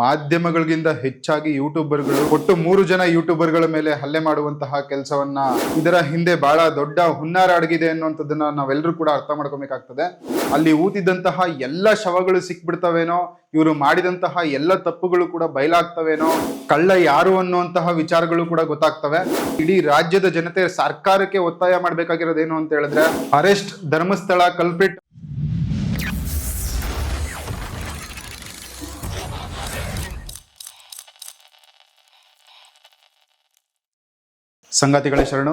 ಮಾಧ್ಯಮಗಳಿಗಿಂತ ಹೆಚ್ಚಾಗಿ ಯೂಟ್ಯೂಬರ್ಗಳು, ಒಟ್ಟು ಮೂರು ಜನ ಯೂಟ್ಯೂಬರ್ಗಳ ಮೇಲೆ ಹಲ್ಲೆ ಮಾಡುವಂತಹ ಕೆಲಸವನ್ನ ಇದರ ಹಿಂದೆ ಬಹಳ ದೊಡ್ಡ ಹುನ್ನಾರ ಅಡಗಿದೆ ಅನ್ನುವಂಥದ್ದನ್ನ ನಾವೆಲ್ಲರೂ ಕೂಡ ಅರ್ಥ ಮಾಡ್ಕೊಬೇಕಾಗ್ತದೆ. ಅಲ್ಲಿ ಊತಿದ್ದಂತಹ ಎಲ್ಲ ಶವಗಳು ಸಿಕ್ಬಿಡ್ತವೇನೋ, ಇವರು ಮಾಡಿದಂತಹ ಎಲ್ಲ ತಪ್ಪುಗಳು ಕೂಡ ಬಯಲಾಗ್ತವೇನೋ, ಕಳ್ಳ ಯಾರು ಅನ್ನುವಂತಹ ವಿಚಾರಗಳು ಕೂಡ ಗೊತ್ತಾಗ್ತವೆ. ಇಡೀ ರಾಜ್ಯದ ಜನತೆ ಸರ್ಕಾರಕ್ಕೆ ಒತ್ತಾಯ ಮಾಡಬೇಕಾಗಿರೋದೇನು ಅಂತ ಹೇಳಿದ್ರೆ, ಅರೆಸ್ಟ್ ಧರ್ಮಸ್ಥಳ ಕಲ್ಪಿಟ್ ಸಂಗಾತಿಗಳೇ ಶರಣು,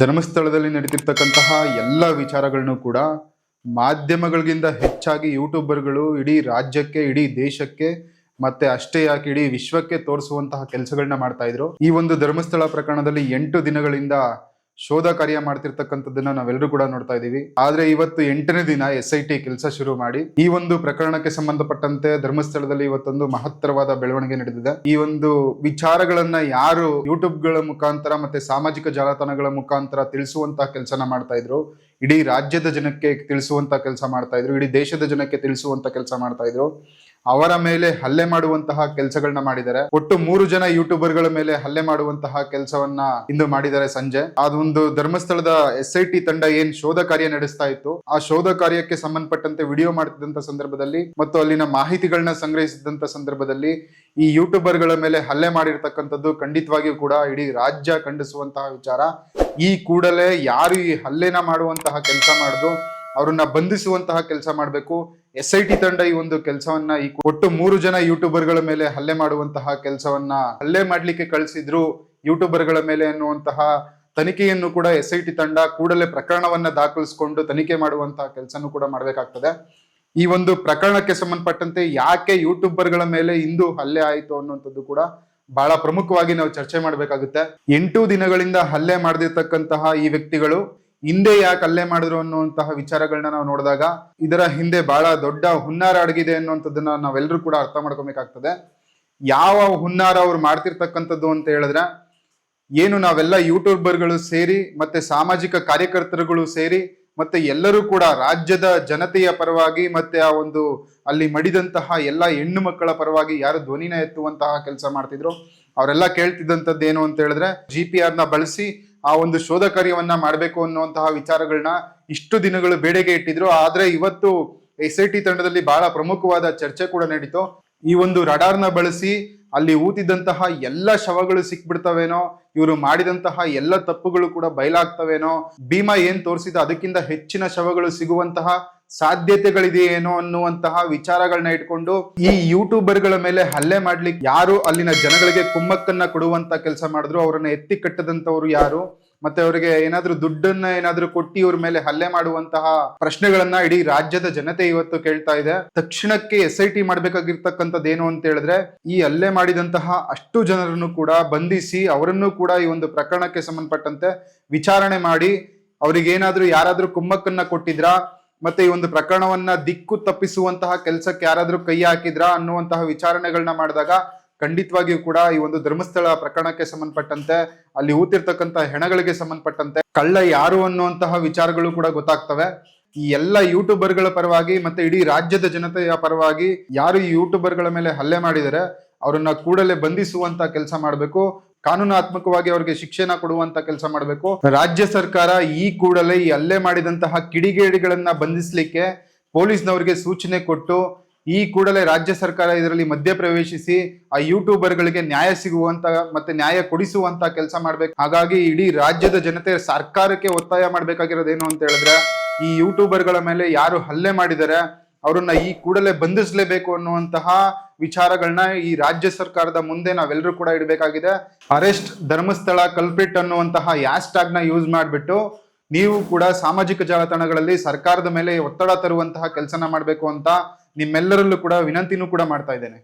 ಧರ್ಮಸ್ಥಳದಲ್ಲಿ ನಡೀತಿರ್ತಕ್ಕಂತಹ ಎಲ್ಲ ವಿಚಾರಗಳನ್ನು ಕೂಡ ಮಾಧ್ಯಮಗಳಿಗಿಂತ ಹೆಚ್ಚಾಗಿ ಯೂಟ್ಯೂಬರ್ಗಳು ಇಡೀ ರಾಜ್ಯಕ್ಕೆ, ಇಡೀ ದೇಶಕ್ಕೆ, ಮತ್ತೆ ಅಷ್ಟೇ ಯಾಕೆ ಇಡೀ ವಿಶ್ವಕ್ಕೆ ತೋರಿಸುವಂತಹ ಕೆಲಸಗಳನ್ನ ಮಾಡ್ತಾ ಇದ್ರು. ಈ ಒಂದು ಧರ್ಮಸ್ಥಳ ಪ್ರಕರಣದಲ್ಲಿ ಎಂಟು ದಿನಗಳಿಂದ ಶೋಧ ಕಾರ್ಯ ಮಾಡ್ತಿರ್ತಕ್ಕಂಥದ್ದನ್ನ ನಾವೆಲ್ಲರೂ ಕೂಡ ನೋಡ್ತಾ ಇದೀವಿ. ಆದ್ರೆ ಇವತ್ತು ಎಂಟನೇ ದಿನ ಎಸ್ ಐ ಟಿ ಕೆಲಸ ಶುರು ಮಾಡಿ, ಈ ಒಂದು ಪ್ರಕರಣಕ್ಕೆ ಸಂಬಂಧಪಟ್ಟಂತೆ ಧರ್ಮಸ್ಥಳದಲ್ಲಿ ಇವತ್ತೊಂದು ಮಹತ್ತರವಾದ ಬೆಳವಣಿಗೆ ನಡೆದಿದೆ. ಈ ಒಂದು ವಿಚಾರಗಳನ್ನ ಯಾರು ಯೂಟ್ಯೂಬ್ಗಳ ಮುಖಾಂತರ ಮತ್ತೆ ಸಾಮಾಜಿಕ ಜಾಲತಾಣಗಳ ಮುಖಾಂತರ ತಿಳಿಸುವಂತಹ ಕೆಲಸನ ಮಾಡ್ತಾ ಇದ್ರು. ಇಡೀ ರಾಜ್ಯದ ಜನಕ್ಕೆ ತಿಳಿಸುವಂತ ಕೆಲಸ ಮಾಡ್ತಾ ಇದ್ರು. ಇಡೀ ದೇಶದ ಜನಕ್ಕೆ ತಿಳಿಸುವಂತ ಕೆಲಸ ಮಾಡ್ತಾ ಇದ್ರು. ಅವರ ಮೇಲೆ ಹಲ್ಲೆ ಮಾಡುವಂತಹ ಕೆಲಸಗಳನ್ನ ಮಾಡಿದ್ದಾರೆ. ಒಟ್ಟು ಮೂರು ಜನ ಯೂಟ್ಯೂಬರ್ಗಳ ಮೇಲೆ ಹಲ್ಲೆ ಮಾಡುವಂತಹ ಕೆಲಸವನ್ನ ಇಂದು ಮಾಡಿದ್ದಾರೆ ಸಂಜೆ. ಅದೊಂದು ಧರ್ಮಸ್ಥಳದ ಎಸ್ ಐ ಟಿ ತಂಡ ಏನ್ ಶೋಧ ಕಾರ್ಯ ನಡೆಸ್ತಾ ಇತ್ತು, ಆ ಶೋಧ ಕಾರ್ಯಕ್ಕೆ ಸಂಬಂಧಪಟ್ಟಂತೆ ವಿಡಿಯೋ ಮಾಡ್ತಿದ್ದಂತ ಸಂದರ್ಭದಲ್ಲಿ ಮತ್ತು ಅಲ್ಲಿನ ಮಾಹಿತಿಗಳನ್ನ ಸಂಗ್ರಹಿಸಿದಂತ ಸಂದರ್ಭದಲ್ಲಿ ಈ ಯೂಟ್ಯೂಬರ್ಗಳ ಮೇಲೆ ಹಲ್ಲೆ ಮಾಡಿರ್ತಕ್ಕಂಥದ್ದು ಖಂಡಿತವಾಗಿಯೂ ಕೂಡ ಇಡೀ ರಾಜ್ಯ ಖಂಡಿಸುವಂತಹ ವಿಚಾರ. ಈ ಕೂಡಲೇ ಯಾರು ಈ ಹಲ್ಲೆನ ಮಾಡುವಂತಹ ಕೆಲಸ ಮಾಡಿದ್ರು ಅವ್ರನ್ನ ಬಂಧಿಸುವಂತಹ ಕೆಲಸ ಮಾಡಬೇಕು. ಎಸ್ ಐ ಟಿ ತಂಡ ಈ ಒಂದು ಕೆಲಸವನ್ನ ಈ ಒಟ್ಟು ಮೂರು ಜನ ಯೂಟ್ಯೂಬರ್ಗಳ ಮೇಲೆ ಹಲ್ಲೆ ಮಾಡುವಂತಹ ಕೆಲಸವನ್ನ ಹಲ್ಲೆ ಮಾಡ್ಲಿಕ್ಕೆ ಕಳಿಸಿದ್ರು ಯೂಟ್ಯೂಬರ್ಗಳ ಮೇಲೆ ಅನ್ನುವಂತಹ ತನಿಖೆಯನ್ನು ಕೂಡ ಎಸ್ ಐ ಟಿ ತಂಡ ಕೂಡಲೇ ಪ್ರಕರಣವನ್ನ ದಾಖಲಿಸಿಕೊಂಡು ತನಿಖೆ ಮಾಡುವಂತಹ ಕೆಲಸನೂ ಕೂಡ ಮಾಡಬೇಕಾಗ್ತದೆ. ಈ ಒಂದು ಪ್ರಕರಣಕ್ಕೆ ಸಂಬಂಧಪಟ್ಟಂತೆ ಯಾಕೆ ಯೂಟ್ಯೂಬರ್ಗಳ ಮೇಲೆ ಇಂದು ಹಲ್ಲೆ ಆಯಿತು ಅನ್ನುವಂಥದ್ದು ಕೂಡ ಬಹಳ ಪ್ರಮುಖವಾಗಿ ನಾವು ಚರ್ಚೆ ಮಾಡಬೇಕಾಗುತ್ತೆ. ಎಂಟು ದಿನಗಳಿಂದ ಹಲ್ಲೆ ಮಾಡದಿರ್ತಕ್ಕಂತಹ ಈ ವ್ಯಕ್ತಿಗಳು ಹಿಂದೆ ಯಾಕೆ ಹಲ್ಲೆ ಮಾಡಿದ್ರು ಅನ್ನುವಂತಹ ವಿಚಾರಗಳನ್ನ ನಾವು ನೋಡಿದಾಗ ಇದರ ಹಿಂದೆ ಬಹಳ ದೊಡ್ಡ ಹುನ್ನಾರ ಅಡಗಿದೆ ಅನ್ನುವಂಥದ್ದನ್ನ ನಾವೆಲ್ಲರೂ ಕೂಡ ಅರ್ಥ ಮಾಡ್ಕೊಬೇಕಾಗ್ತದೆ. ಯಾವ ಹುನ್ನಾರ ಅವ್ರು ಮಾಡ್ತಿರ್ತಕ್ಕಂಥದ್ದು ಅಂತ ಹೇಳಿದ್ರೆ, ಏನು ನಾವೆಲ್ಲ ಯೂಟ್ಯೂಬರ್ಗಳು ಸೇರಿ ಮತ್ತೆ ಸಾಮಾಜಿಕ ಕಾರ್ಯಕರ್ತರುಗಳು ಸೇರಿ ಮತ್ತೆ ಎಲ್ಲರೂ ಕೂಡ ರಾಜ್ಯದ ಜನತೆಯ ಪರವಾಗಿ ಮತ್ತೆ ಆ ಒಂದು ಅಲ್ಲಿ ಮಡಿದಂತಹ ಎಲ್ಲ ಹೆಣ್ಣು ಮಕ್ಕಳ ಪರವಾಗಿ ಯಾರು ಧ್ವನಿನ ಎತ್ತುವಂತಹ ಕೆಲಸ ಮಾಡ್ತಿದ್ರು. ಅವರೆಲ್ಲ ಕೇಳ್ತಿದ್ದಂಥದ್ದು ಏನು ಅಂತ ಹೇಳಿದ್ರೆ ಜಿ ಪಿ ಆರ್ನ ಬಳಸಿ ಆ ಒಂದು ಶೋಧ ಕಾರ್ಯವನ್ನ ಮಾಡಬೇಕು ಅನ್ನುವಂತಹ ವಿಚಾರಗಳನ್ನ ಇಷ್ಟು ದಿನಗಳು ಬೇಡಿಕೆ ಇಟ್ಟಿದ್ರು. ಆದ್ರೆ ಇವತ್ತು ಎಸ್ ಐ ಟಿ ತಂಡದಲ್ಲಿ ಬಹಳ ಪ್ರಮುಖವಾದ ಚರ್ಚೆ ಕೂಡ ನಡೀತು. ಈ ಒಂದು ರಡಾರ್ನ ಬಳಸಿ ಅಲ್ಲಿ ಊತಿದ್ದಂತಹ ಎಲ್ಲ ಶವಗಳು ಸಿಕ್ಬಿಡ್ತವೇನೋ, ಇವರು ಮಾಡಿದಂತಹ ಎಲ್ಲ ತಪ್ಪುಗಳು ಕೂಡ ಬಯಲಾಗ್ತವೇನೋ, ಭೀಮಾ ಏನ್ ತೋರಿಸಿದ ಅದಕ್ಕಿಂತ ಹೆಚ್ಚಿನ ಶವಗಳು ಸಿಗುವಂತಹ ಸಾಧ್ಯತೆಗಳಿದೆಯೇನೋ ಅನ್ನುವಂತಹ ವಿಚಾರಗಳನ್ನ ಇಟ್ಕೊಂಡು ಈ ಯೂಟ್ಯೂಬರ್ಗಳ ಮೇಲೆ ಹಲ್ಲೆ ಮಾಡ್ಲಿಕ್ಕೆ ಯಾರು ಅಲ್ಲಿನ ಜನಗಳಿಗೆ ಕುಮ್ಮಕ್ಕನ್ನ ಕೊಡುವಂತ ಕೆಲಸ ಮಾಡಿದ್ರು, ಅವರನ್ನ ಎತ್ತಿ ಕಟ್ಟದಂತವ್ರು ಯಾರು? ಮತ್ತೆ ಅವರಿಗೆ ಏನಾದ್ರೂ ದುಡ್ಡನ್ನ ಏನಾದ್ರೂ ಕೊಟ್ಟಿ ಇವ್ರ ಮೇಲೆ ಹಲ್ಲೆ ಮಾಡುವಂತಹ ಪ್ರಶ್ನೆಗಳನ್ನ ಇಡೀ ರಾಜ್ಯದ ಜನತೆ ಇವತ್ತು ಕೇಳ್ತಾ ಇದೆ. ತಕ್ಷಣಕ್ಕೆ ಎಸ್ ಐ ಟಿ ಮಾಡ್ಬೇಕಾಗಿರ್ತಕ್ಕಂಥದ್ದು ಏನು ಅಂತ ಹೇಳಿದ್ರೆ, ಈ ಹಲ್ಲೆ ಮಾಡಿದಂತಹ ಅಷ್ಟು ಜನರನ್ನು ಕೂಡ ಬಂಧಿಸಿ ಅವರನ್ನು ಕೂಡ ಈ ಒಂದು ಪ್ರಕರಣಕ್ಕೆ ಸಂಬಂಧಪಟ್ಟಂತೆ ವಿಚಾರಣೆ ಮಾಡಿ, ಅವ್ರಿಗೇನಾದ್ರೂ ಯಾರಾದ್ರೂ ಕುಮ್ಮಕ್ಕನ್ನ ಕೊಟ್ಟಿದ್ರಾ? ಮತ್ತೆ ಈ ಒಂದು ಪ್ರಕರಣವನ್ನ ದಿಕ್ಕು ತಪ್ಪಿಸುವಂತಹ ಕೆಲಸಕ್ಕೆ ಯಾರಾದ್ರೂ ಕೈ ಹಾಕಿದ್ರಾ ಅನ್ನುವಂತಹ ವಿಚಾರಣೆಗಳನ್ನ ಮಾಡಿದಾಗ ಖಂಡಿತವಾಗಿಯೂ ಕೂಡ ಈ ಒಂದು ಧರ್ಮಸ್ಥಳ ಪ್ರಕರಣಕ್ಕೆ ಸಂಬಂಧಪಟ್ಟಂತೆ, ಅಲ್ಲಿ ಊತಿರ್ತಕ್ಕಂಥ ಹೆಣಗಳಿಗೆ ಸಂಬಂಧಪಟ್ಟಂತೆ ಕಳ್ಳ ಯಾರು ಅನ್ನುವಂತಹ ವಿಚಾರಗಳು ಕೂಡ ಗೊತ್ತಾಗ್ತವೆ. ಈ ಎಲ್ಲ ಯೂಟ್ಯೂಬರ್ಗಳ ಪರವಾಗಿ ಮತ್ತೆ ಇಡೀ ರಾಜ್ಯದ ಜನತೆಯ ಪರವಾಗಿ ಯಾರು ಈ ಯೂಟ್ಯೂಬರ್ಗಳ ಮೇಲೆ ಹಲ್ಲೆ ಮಾಡಿದರೆ, ಅವರನ್ನ ಕೂಡಲೇ ಬಂಧಿಸುವಂತ ಕೆಲಸ ಮಾಡಬೇಕು. ಕಾನೂನಾತ್ಮಕವಾಗಿ ಅವರಿಗೆ ಶಿಕ್ಷೆನ ಕೊಡುವಂತ ಕೆಲಸ ಮಾಡಬೇಕು. ರಾಜ್ಯ ಸರ್ಕಾರ ಈ ಕೂಡಲೇ ಈ ಹಲ್ಲೆ ಮಾಡಿದಂತಹ ಕಿಡಿಗೇಡಿಗಳನ್ನ ಬಂಧಿಸಲಿಕ್ಕೆ ಪೊಲೀಸ್ನವರಿಗೆ ಸೂಚನೆ ಕೊಟ್ಟು ಈ ಕೂಡಲೇ ರಾಜ್ಯ ಸರ್ಕಾರ ಇದರಲ್ಲಿ ಮಧ್ಯ ಪ್ರವೇಶಿಸಿ ಆ ಯೂಟ್ಯೂಬರ್ಗಳಿಗೆ ನ್ಯಾಯ ಸಿಗುವಂತ ಮತ್ತೆ ನ್ಯಾಯ ಕೊಡಿಸುವಂತ ಕೆಲಸ ಮಾಡ್ಬೇಕು. ಹಾಗಾಗಿ ಇಡೀ ರಾಜ್ಯದ ಜನತೆ ಸರ್ಕಾರಕ್ಕೆ ಒತ್ತಾಯ ಮಾಡ್ಬೇಕಾಗಿರೋದೇನು ಅಂತ ಹೇಳಿದ್ರೆ ಈ ಯೂಟ್ಯೂಬರ್ಗಳ ಮೇಲೆ ಯಾರು ಹಲ್ಲೆ ಮಾಡಿದ್ದಾರೆ ಅವರನ್ನ ಈ ಕೂಡಲೇ ಬಂಧಿಸಲೇಬೇಕು ಅನ್ನುವಂತಹ ವಿಚಾರಗಳನ್ನ ಈ ರಾಜ್ಯ ಸರ್ಕಾರದ ಮುಂದೆ ನಾವೆಲ್ಲರೂ ಕೂಡ ಇಡಬೇಕಾಗಿದೆ. ಅರೆಸ್ಟ್ ಧರ್ಮಸ್ಥಳ ಕಲ್ಪಿಟ್ ಅನ್ನುವಂತಹ ಹ್ಯಾಶ್ ಟ್ಯಾಗ್ ಯೂಸ್ ಮಾಡಿಬಿಟ್ಟು ನೀವು ಕೂಡ ಸಾಮಾಜಿಕ ಜಾಲತಾಣಗಳಲ್ಲಿ ಸರ್ಕಾರದ ಮೇಲೆ ಒತ್ತಡ ತರುವಂತಹ ಕೆಲಸನ ಮಾಡಬೇಕು ಅಂತ ನಿಮ್ಮೆಲ್ಲರಲ್ಲೂ ಕೂಡ ವಿನಂತಿನೂ ಕೂಡ ಮಾಡ್ತಾ ಇದ್ದೇನೆ.